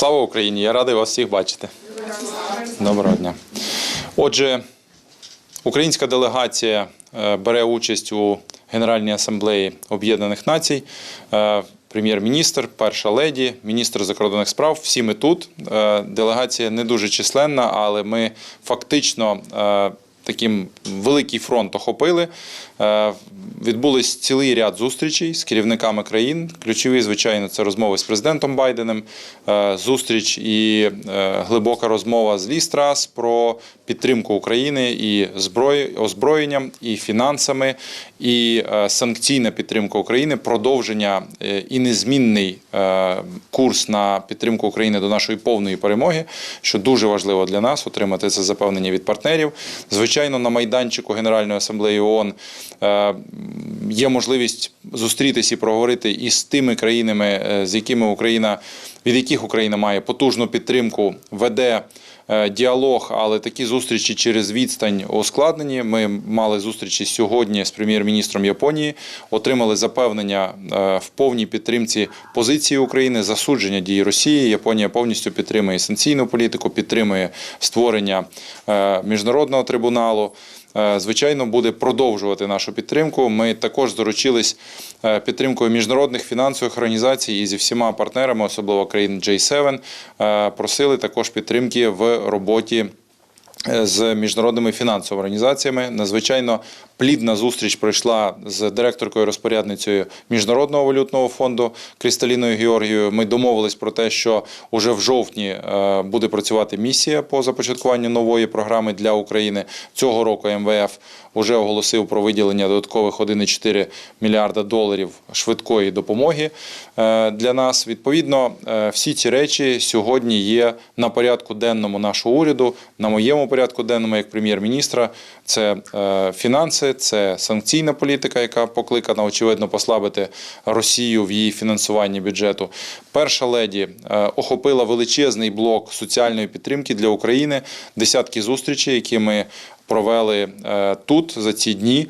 Слава Україні! Я радий вас всіх бачити. Доброго дня. Отже, українська делегація е, бере участь у Генеральній асамблеї Об'єднаних Націй. Е, Прем'єр-міністр, перша леді, міністр закордонних справ. Всі ми тут. Е, Делегація не дуже численна, але ми фактично таким великий фронт охопили. Е, Відбулись цілий ряд зустрічей з керівниками країн. Ключові, звичайно, це розмови з президентом Байденом, е, зустріч і е, глибока розмова з Лістрас про підтримку України і зброї, озброєнням, і фінансами, і санкційна підтримка України, продовження і незмінний курс на підтримку України до нашої повної перемоги, що дуже важливо для нас отримати це запевнення від партнерів. Звичайно, на майданчику Генеральної асамблеї ООН є можливість зустрітися і проговорити із тими країнами, е, з якими Україна від яких Україна має потужну підтримку, веде е, діалог, але такі зустрічі через відстань ускладнені. Ми мали зустрічі сьогодні з прем'єр-міністром Японії, отримали запевнення е, в повній підтримці позиції України, засудження дій Росії. Японія повністю підтримує санкційну політику, підтримує створення е, міжнародного трибуналу. Е, Звичайно, буде продовжувати нашу підтримку. Ми також заручились е, підтримкою міжнародних фінансових організацій і зі всіма партнерами, особливо країн J7, е, просили також підтримки в роботі. З міжнародними фінансовими організаціями надзвичайно плідна зустріч пройшла з директоркою розпорядницею міжнародного валютного фонду Крісталіною Георгією. Ми домовились про те, що уже в жовтні е, буде працювати місія по започаткуванню нової програми для України. Цього року МВФ вже оголосив про виділення додаткових 1,4 мільярда доларів швидкої допомоги е, для нас. Відповідно, е, всі ці речі сьогодні є на порядку денному нашого уряду, на моєму порядку денному як прем'єр-міністра. Це е, це санкційна політика, яка покликана очевидно послабити Росію в її фінансуванні бюджету. Перша леді е, охопила величезний блок соціальної підтримки для України, десятки зустрічей, які ми провели е, тут за ці дні.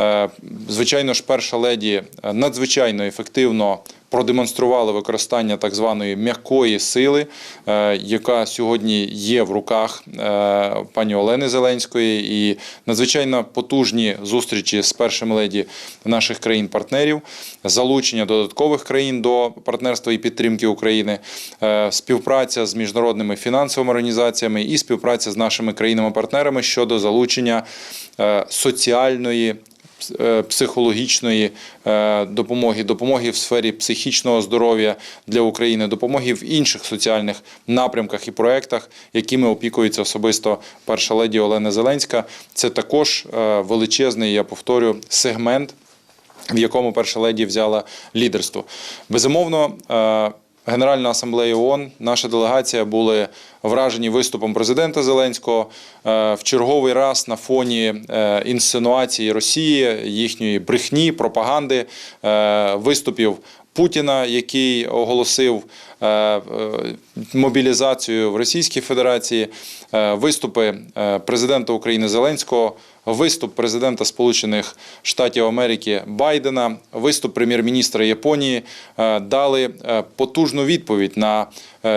Е, Звичайно ж, перша леді надзвичайно ефективно продемонстрували використання так званої м'якої сили, е, яка сьогодні є в руках е, пані Олени Зеленської, і надзвичайно потужні зустрічі з першими леді наших країн-партнерів, залучення додаткових країн до партнерства і підтримки України, е, співпраця з міжнародними фінансовими організаціями і співпраця з нашими країнами-партнерами щодо залучення соціальної психологічної е, допомоги, допомоги в сфері психічного здоров'я для України, допомоги в інших соціальних напрямках і проєктах, якими опікується особисто перша леді Олена Зеленська. Це також е, величезний, я повторю, сегмент в якому перша леді взяла лідерство. Безумовно, е, Генеральна асамблея ООН, наша делегація були вражені виступом президента Зеленського е, в черговий раз на фоні е, інсинуації Росії, їхньої брехні, пропаганди, е, виступів Путіна, який оголосив мобілізацію в Російській Федерації, виступи президента України Зеленського, виступ президента Сполучених Штатів Америки Байдена, виступ прем'єр-міністра Японії дали потужну відповідь на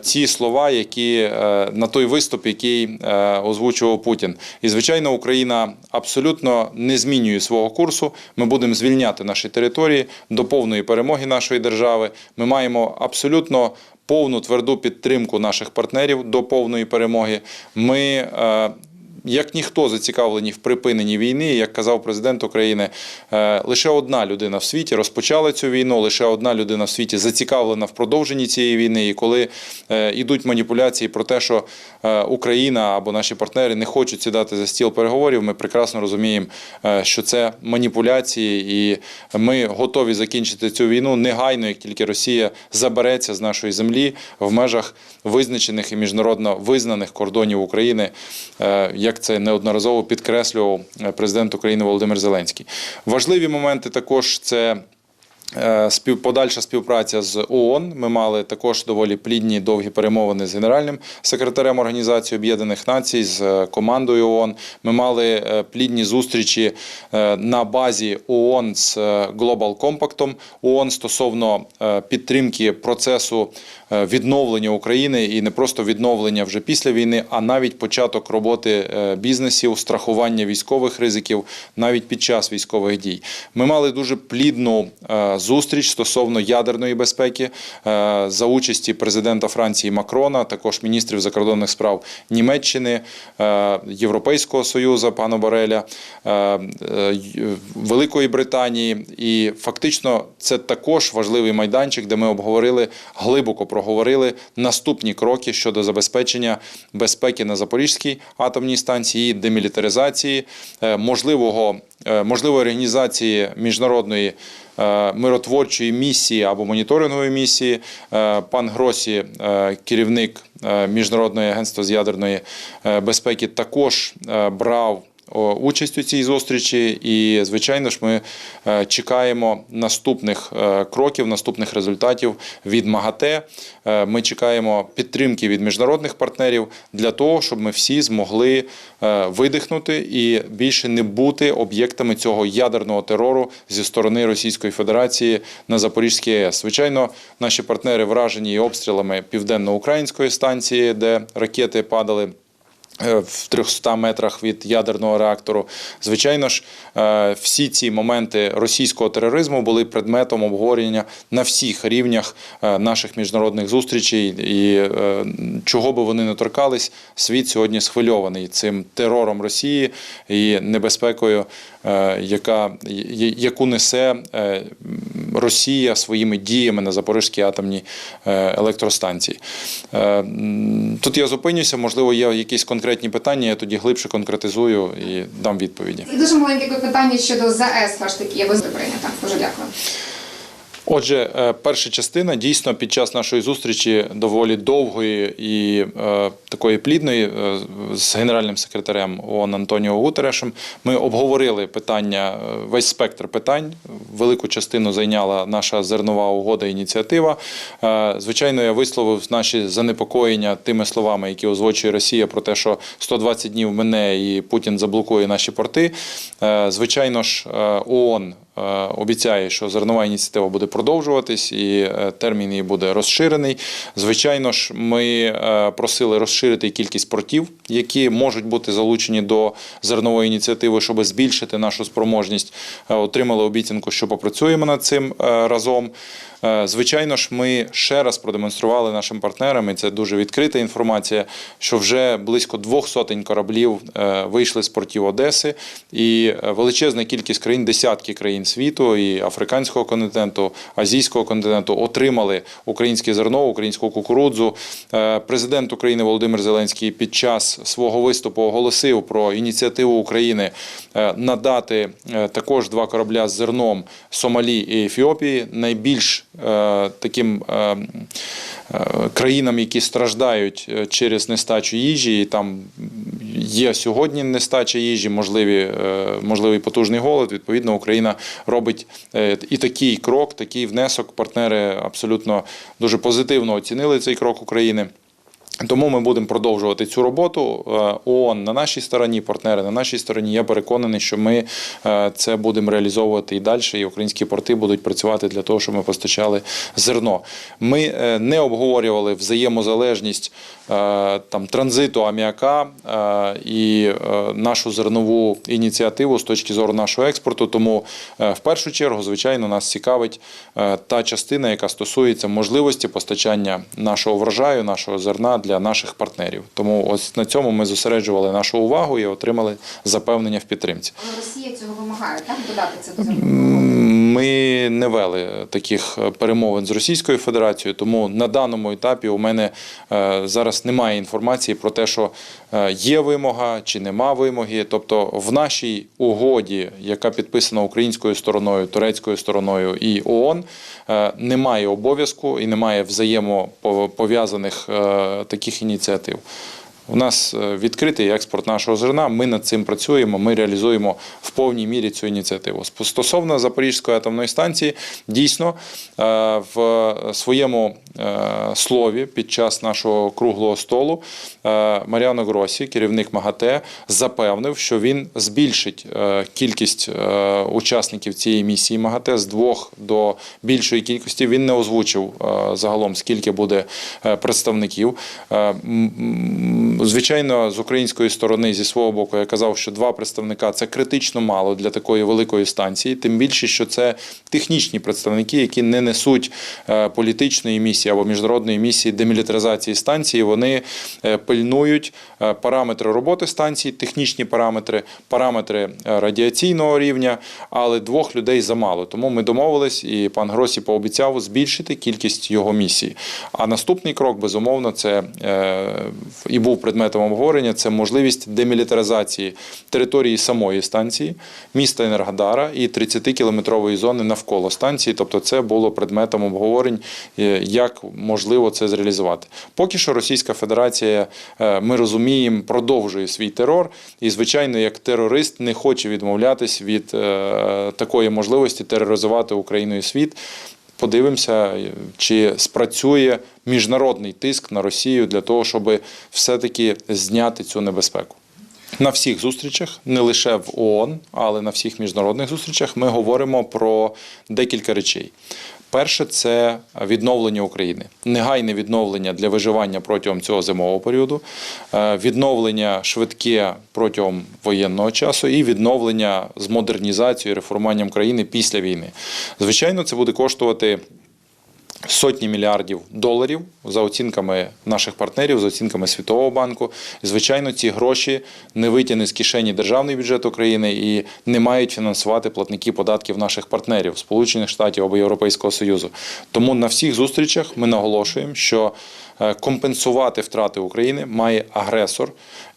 ці слова, які е, на той виступ, який е, озвучував Путін. І звичайно, Україна абсолютно не змінює свого курсу. Ми будемо звільняти наші території до повної перемоги нашої держави. Ми маємо абсолютно повну тверду підтримку наших партнерів до повної перемоги. Ми е, як ніхто зацікавлені в припиненні війни, як казав президент України, е, лише одна людина в світі розпочала цю війну, лише одна людина в світі зацікавлена в продовженні цієї війни. І коли е, йдуть маніпуляції про те, що е, Україна або наші партнери не хочуть сідати за стіл переговорів, ми прекрасно розуміємо, що це маніпуляції, і ми готові закінчити цю війну негайно, як тільки Росія забереться з нашої землі в межах визначених і міжнародно визнаних кордонів України, е, як це неодноразово підкреслював е, президент України Володимир Зеленський. Важливі моменти також це. Е, Подальша співпраця з ООН. Ми мали також доволі плідні довгі перемовини з генеральним секретарем Організації Об'єднаних Націй, з е, командою ООН. Ми мали е, плідні зустрічі на базі ООН з Global Compact ООН стосовно підтримки процесу відновлення України і не просто відновлення вже після війни, а навіть початок роботи бізнесів, страхування військових ризиків навіть під час військових дій. Ми мали дуже плідну зустріч стосовно ядерної безпеки е, за участі президента Франції Макрона, також міністрів закордонних справ Німеччини, е, Європейського союзу пана Бореля, е, Великої Британії. І фактично це також важливий майданчик, де ми обговорили глибоко проговорили наступні кроки щодо забезпечення безпеки на Запорізькій атомній станції, демілітаризації, можливого можливої організації міжнародної миротворчої місії або моніторингової місії. Е, Пан Гросі, е, керівник е, Міжнародного агентства з ядерної е, безпеки, також е, брав участь у цій зустрічі, і звичайно ж, ми е, чекаємо наступних е, кроків, наступних результатів від МАГАТЕ. Е, Ми чекаємо підтримки від міжнародних партнерів для того, щоб ми всі змогли видихнути і більше не бути об'єктами цього ядерного терору зі сторони Російської Федерації на Запорізькій АЕС. Звичайно, наші партнери вражені обстрілами південно-української станції, де ракети падали в 300 метрах від ядерного реактору. Звичайно ж, е, всі ці моменти російського тероризму були предметом обговорення на всіх рівнях е, наших міжнародних зустрічей. І е, чого би вони не торкались, світ сьогодні схвильований цим терором Росії і небезпекою, е, яка, яку несе е, Росія своїми діями на Запорізькій атомній е, електростанції. Е, Тут я зупинюся, можливо, є якісь конкретні питання, я тоді глибше конкретизую і дам відповіді. Це дуже маленьке питання щодо ЗАЕС, ваш таки, я без прийнято. Дуже дякую. Отже, е, перша частина дійсно під час нашої зустрічі доволі довгої і е, такої плідної е, з генеральним секретарем ООН Антоніо Гутерешем. Ми обговорили питання, е, весь спектр питань. Велику частину зайняла наша зернова угода ініціатива. Е, звичайно, я висловив наші занепокоєння тими словами, які озвучує Росія, про те, що 120 днів мине і Путін заблокує наші порти. Е, звичайно ж, ООН обіцяє, що зернова ініціатива буде продовжуватись і е, термін її буде розширений. Звичайно ж, ми е, просили розширити кількість портів, які можуть бути залучені до зернової ініціативи, щоб збільшити нашу спроможність. Е, Отримали обіцянку, що попрацюємо над цим е, разом. Е, Звичайно ж, ми ще раз продемонстрували нашим партнерам, і це дуже відкрита інформація, що вже близько двох сотень кораблів е, вийшли з портів Одеси, і е, величезна кількість країн, десятки країн світу, і африканського континенту, азійського континенту отримали українське зерно, українську кукурудзу. Е, Президент України Володимир Зеленський під час свого виступу оголосив про ініціативу України е, надати е, також два корабля з зерном Сомалі і Ефіопії, найбільш таким країнам, які страждають через нестачу їжі, і там є сьогодні нестача їжі, можливі, е, можливий потужний голод. Відповідно, Україна робить е, і такий крок, такий внесок. Партнери абсолютно дуже позитивно оцінили цей крок України. Тому ми будемо продовжувати цю роботу. Е, ООН на нашій стороні, партнери на нашій стороні. Я переконаний, що ми е, це будемо реалізовувати і далі. І українські порти будуть працювати для того, щоб ми постачали зерно. Ми е, не обговорювали взаємозалежність там транзиту аміака і нашу зернову ініціативу з точки зору нашого експорту. Тому в першу чергу, звичайно, нас цікавить та частина, яка стосується можливості постачання нашого врожаю, нашого зерна для наших партнерів. Тому ось на цьому ми зосереджували нашу увагу і отримали запевнення в підтримці. Але Росія цього вимагає, так? Додати це до. Ми не вели таких е, перемовин з Російською Федерацією, тому на даному етапі у мене е, зараз немає інформації про те, що е, є вимога чи нема вимоги. Тобто в нашій угоді, яка підписана українською стороною, турецькою стороною і ООН, немає обов'язку і немає взаємопов'язаних таких ініціатив. У нас е, відкритий експорт нашого зерна. Ми над цим працюємо. Ми реалізуємо в повній мірі цю ініціативу. Стосовно Запорізької атомної станції, дійсно е, в своєму е, слові під час нашого круглого столу Маріано Гросі, керівник МАГАТЕ, запевнив, що він збільшить кількість учасників цієї місії МАГАТЕ з двох до більшої кількості. Він не озвучив загалом, скільки буде представників. Звичайно, з української сторони, зі свого боку, я казав, що два представника це критично мало для такої великої станції. Тим більше, що це технічні представники, які не несуть е, політичної місії або міжнародної місії демілітаризації станції. Вони е, пильнують е, параметри роботи станції, технічні параметри, параметри радіаційного рівня, але двох людей замало. Тому ми домовились, і пан Гросі пообіцяв збільшити кількість його місій. А наступний крок, безумовно, це і був предметом обговорення. Це можливість демілітаризації території самої станції, міста Енергодара і 30-кілометрової зони навколо станції. Тобто, це було предметом обговорень, е, як можливо це зреалізувати. Поки що Російська Федерація, е, ми розуміємо, продовжує свій терор, і звичайно, як терорист не хоче відмовлятись від е, такої можливості тероризувати Україну і світ. Подивимося, чи спрацює міжнародний тиск на Росію для того, щоб все-таки зняти цю небезпеку. На всіх зустрічах, не лише в ООН, але на всіх міжнародних зустрічах, ми говоримо про декілька речей. Перше це відновлення України, негайне відновлення для виживання протягом цього зимового періоду, е, відновлення швидке протягом воєнного часу і відновлення з модернізацією, реформуванням країни після війни. Звичайно, це буде коштувати сотні мільярдів доларів за оцінками наших партнерів, за оцінками Світового банку. Звичайно, ці гроші не витягне з кишені державний бюджет України і не мають фінансувати платники податків наших партнерів Сполучених Штатів або Європейського Союзу. Тому на всіх зустрічах ми наголошуємо, що е, компенсувати втрати України має агресор.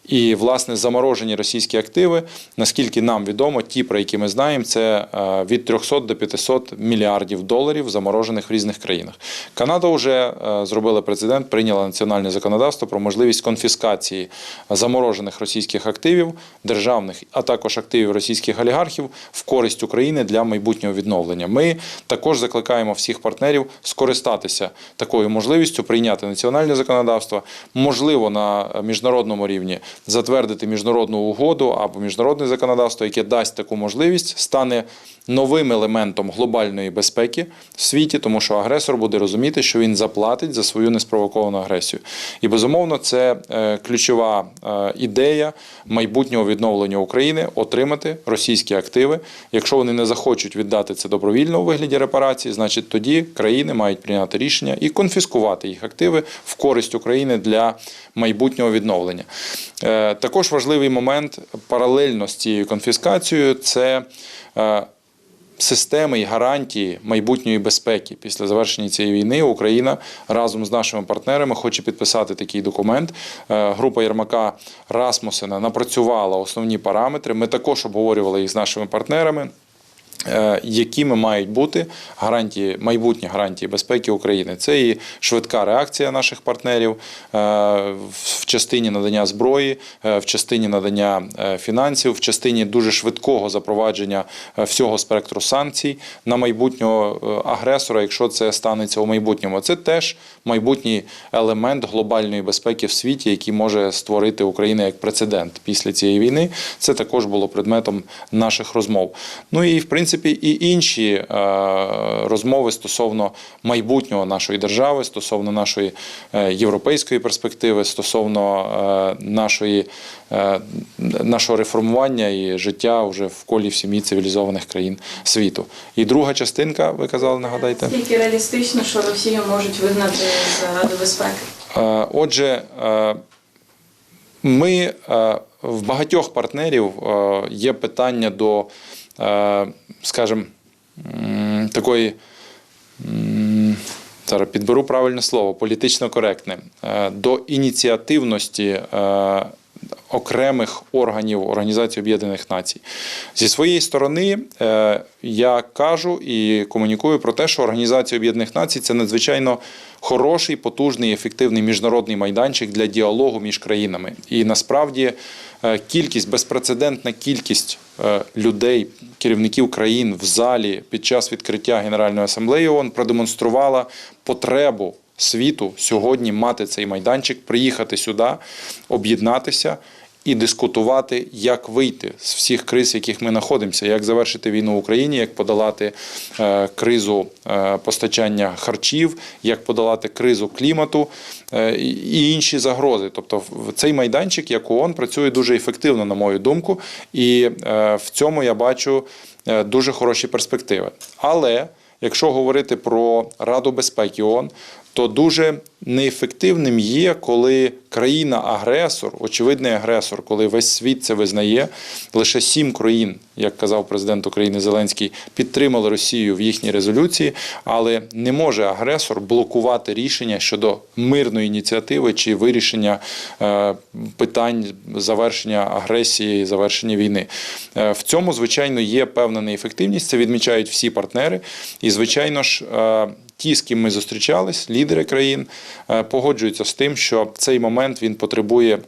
І власне заморожені російські активи, наскільки нам відомо, ті, про які ми знаємо, це е, від 300 до 500 мільярдів доларів заморожених в різних країнах. Канада вже е, зробила прецедент, прийняла національне законодавство про можливість конфіскації заморожених російських активів, державних, а також активів російських олігархів в користь України для майбутнього відновлення. Ми також закликаємо всіх партнерів скористатися такою можливістю, прийняти національне законодавство, можливо, на міжнародному рівні затвердити міжнародну угоду або міжнародне законодавство, яке дасть таку можливість, стане новим елементом глобальної безпеки в світі, тому що агресор буде розуміти, що він заплатить за свою неспровоковану агресію. І безумовно, це е, ключова е, ідея майбутнього відновлення України отримати російські активи. Якщо вони не захочуть віддати це добровільно у вигляді репарації, значить тоді країни мають прийняти рішення і конфіскувати їх активи в користь України для майбутнього відновлення. Е, Також важливий момент паралельно з цією конфіскацією це е, системи і гарантії майбутньої безпеки після завершення цієї війни Україна разом з нашими партнерами хоче підписати такий документ. Е, Група Єрмака Расмусена напрацювала основні параметри. Ми також обговорювали їх з нашими партнерами. Е, Якими мають бути гарантії, майбутні гарантії безпеки України? Це і швидка реакція наших партнерів е, в частині надання зброї, е, в частині надання фінансів, в частині дуже швидкого запровадження всього спектру санкцій на майбутнього агресора, якщо це станеться у майбутньому. Це теж майбутній елемент глобальної безпеки в світі, який може створити Україна як прецедент після цієї війни. Це також було предметом наших розмов. Ну і в принципі і інші е, розмови стосовно майбутнього нашої держави, стосовно нашої е, європейської перспективи, стосовно е, нашої, нашого реформування і життя вже в колі в сім'ї цивілізованих країн світу. І друга частинка, ви казали, нагадайте. Наскільки реалістично, що Росію можуть вигнати з Ради безпеки? Отже, ми в багатьох партнерів є питання до, скажімо, такої. Зараз підберу правильне слово, політично коректне, е, до ініціативності е, окремих органів Організації Об'єднаних Націй. Зі своєї сторони е, я кажу і комунікую про те, що Організація Об'єднаних Націй це надзвичайно хороший, потужний, ефективний міжнародний майданчик для діалогу між країнами. І насправді е, кількість, безпрецедентна кількість е, людей, керівників країн в залі під час відкриття Генеральної асамблеї ООН продемонструвала потребу світу сьогодні мати цей майданчик, приїхати сюди, об'єднатися. І дискутувати, як вийти з всіх криз, в яких ми знаходимося, як завершити війну в Україні, як подолати е, кризу е, постачання харчів, як подолати кризу клімату е, і- інші загрози. Тобто, цей майданчик, як ООН, працює дуже ефективно, на мою думку, і в цьому я бачу дуже хороші перспективи. Але якщо говорити про Раду безпеки ООН, то дуже неефективним є, коли країна-агресор, очевидний агресор, коли весь світ це визнає, лише сім країн, як казав президент України Зеленський, підтримали Росію в їхній резолюції, але не може агресор блокувати рішення щодо мирної ініціативи чи вирішення е, питань завершення агресії, завершення війни. Е, В цьому, звичайно, є певна неефективність. Це відмічають всі партнери. І, звичайно ж, е, ті, з ким ми зустрічались, лідери країн, е, погоджуються з тим, що цей момент він потребує.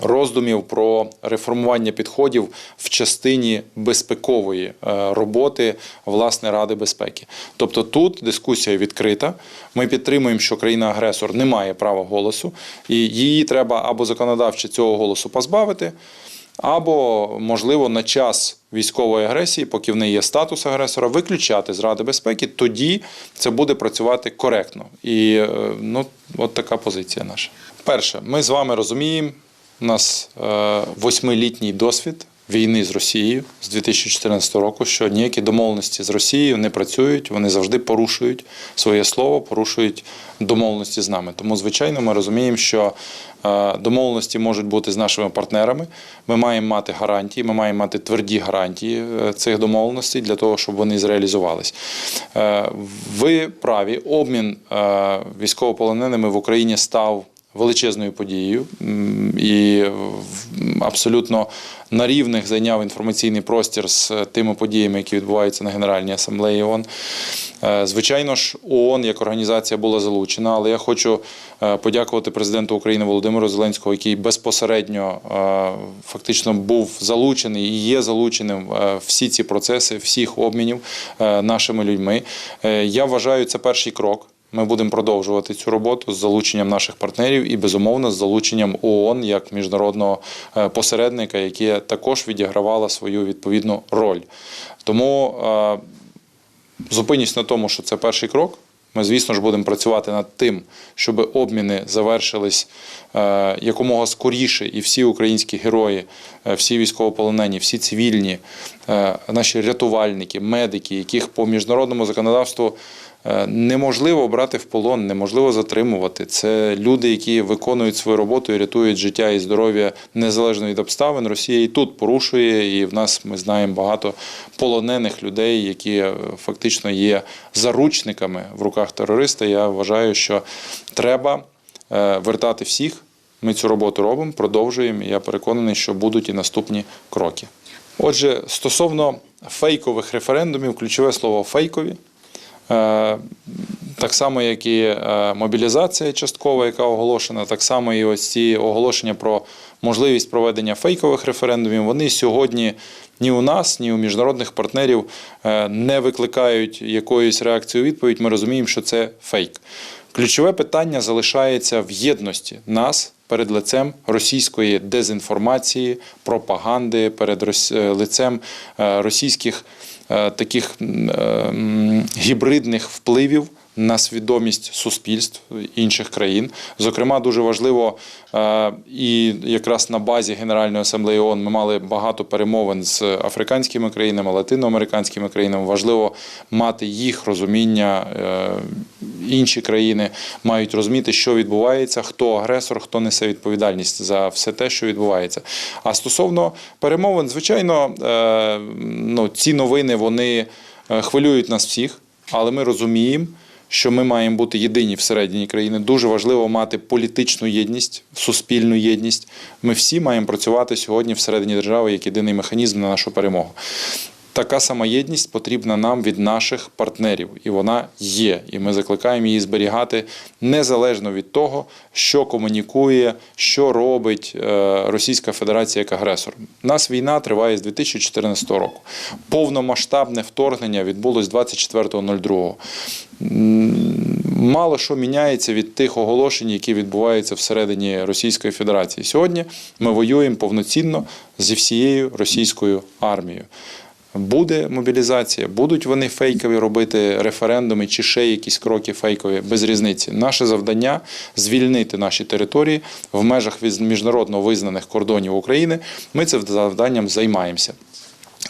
Роздумів про реформування підходів в частині безпекової е, роботи власне Ради безпеки. Тобто тут дискусія відкрита. Ми підтримуємо, що країна-агресор не має права голосу, і її треба або законодавчо цього голосу позбавити, або, можливо, на час військової агресії, поки в неї є статус агресора, виключати з Ради безпеки, тоді це буде працювати коректно. І е, ну, от така позиція наша. Перше, ми з вами розуміємо, у нас е, восьмилітній досвід війни з Росією з 2014 року, що ніякі домовленості з Росією не працюють, вони завжди порушують своє слово, порушують домовленості з нами. Тому, звичайно, ми розуміємо, що е, домовленості можуть бути з нашими партнерами. Ми маємо мати гарантії, ми маємо мати тверді гарантії е, цих домовленостей для того, щоб вони зреалізувались. Е, Ви праві, обмін військовополоненими в Україні став величезною подією і абсолютно на рівних зайняв інформаційний простір з е, тими подіями, які відбуваються на Генеральній асамблеї ООН. Е, Звичайно ж, ООН як організація була залучена, але я хочу е, подякувати президенту України Володимиру Зеленського, який безпосередньо фактично був залучений і є залученим всі ці процеси, всіх обмінів нашими людьми. Я вважаю, це перший крок. Ми будемо продовжувати цю роботу з залученням наших партнерів і безумовно з залученням ООН як міжнародного е, посередника, яке також відігравало свою відповідну роль. Тому е, зупинюсь на тому, що це перший крок. Ми, звісно ж, будемо працювати над тим, щоб обміни завершились е, якомога скоріше, і всі українські герої, всі військовополонені, всі цивільні, наші рятувальники, медики, яких по міжнародному законодавству неможливо брати в полон, неможливо затримувати. Це люди, які виконують свою роботу і рятують життя і здоров'я незалежно від обставин. Росія і тут порушує, і в нас ми знаємо багато полонених людей, які е, фактично є заручниками в руках терориста. Я вважаю, що треба е, вертати всіх. Ми цю роботу робимо, продовжуємо. Я переконаний, що будуть і наступні кроки. Отже, стосовно фейкових референдумів, ключове слово фейкові. Е, Так само, як і е, мобілізація часткова, яка оголошена, так само і ось ці оголошення про можливість проведення фейкових референдумів. Вони сьогодні ні у нас, ні у міжнародних партнерів е, не викликають якоїсь реакції у відповідь. Ми розуміємо, що це фейк. Ключове питання залишається в єдності нас перед лицем російської дезінформації, пропаганди, перед лицем російських таких м, е, гібридних впливів на свідомість суспільств інших країн. Зокрема, дуже важливо е, і якраз на базі Генеральної асамблеї ООН ми мали багато перемовин з африканськими країнами, латиноамериканськими країнами. Важливо мати їх розуміння. е, Інші країни мають розуміти, що відбувається, хто агресор, хто несе відповідальність за все те, що відбувається. А стосовно перемовин, звичайно, е, ну, ці новини вони хвилюють нас всіх, але ми розуміємо, що ми маємо бути єдині всередині країни. Дуже важливо мати політичну єдність, суспільну єдність. Ми всі маємо працювати сьогодні всередині держави як єдиний механізм на нашу перемогу. Така сама єдність потрібна нам від наших партнерів, і вона є. І ми закликаємо її зберігати незалежно від того, що комунікує, що робить е, Російська Федерація як агресор. Нас війна триває з 2014 року. Повномасштабне вторгнення відбулось 24.02. Мало що міняється від тих оголошень, які відбуваються всередині Російської Федерації. Сьогодні ми воюємо повноцінно зі всією російською армією. Буде мобілізація, будуть вони фейкові робити референдуми чи ще якісь кроки фейкові без різниці. Наше завдання звільнити наші території в межах міжнародно визнаних кордонів України. Ми цим завданням займаємося.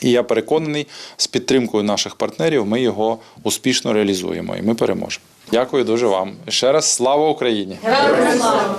І я переконаний, з підтримкою наших партнерів ми його успішно реалізуємо і ми переможемо. Дякую дуже вам. Ще раз слава Україні! Героям слава!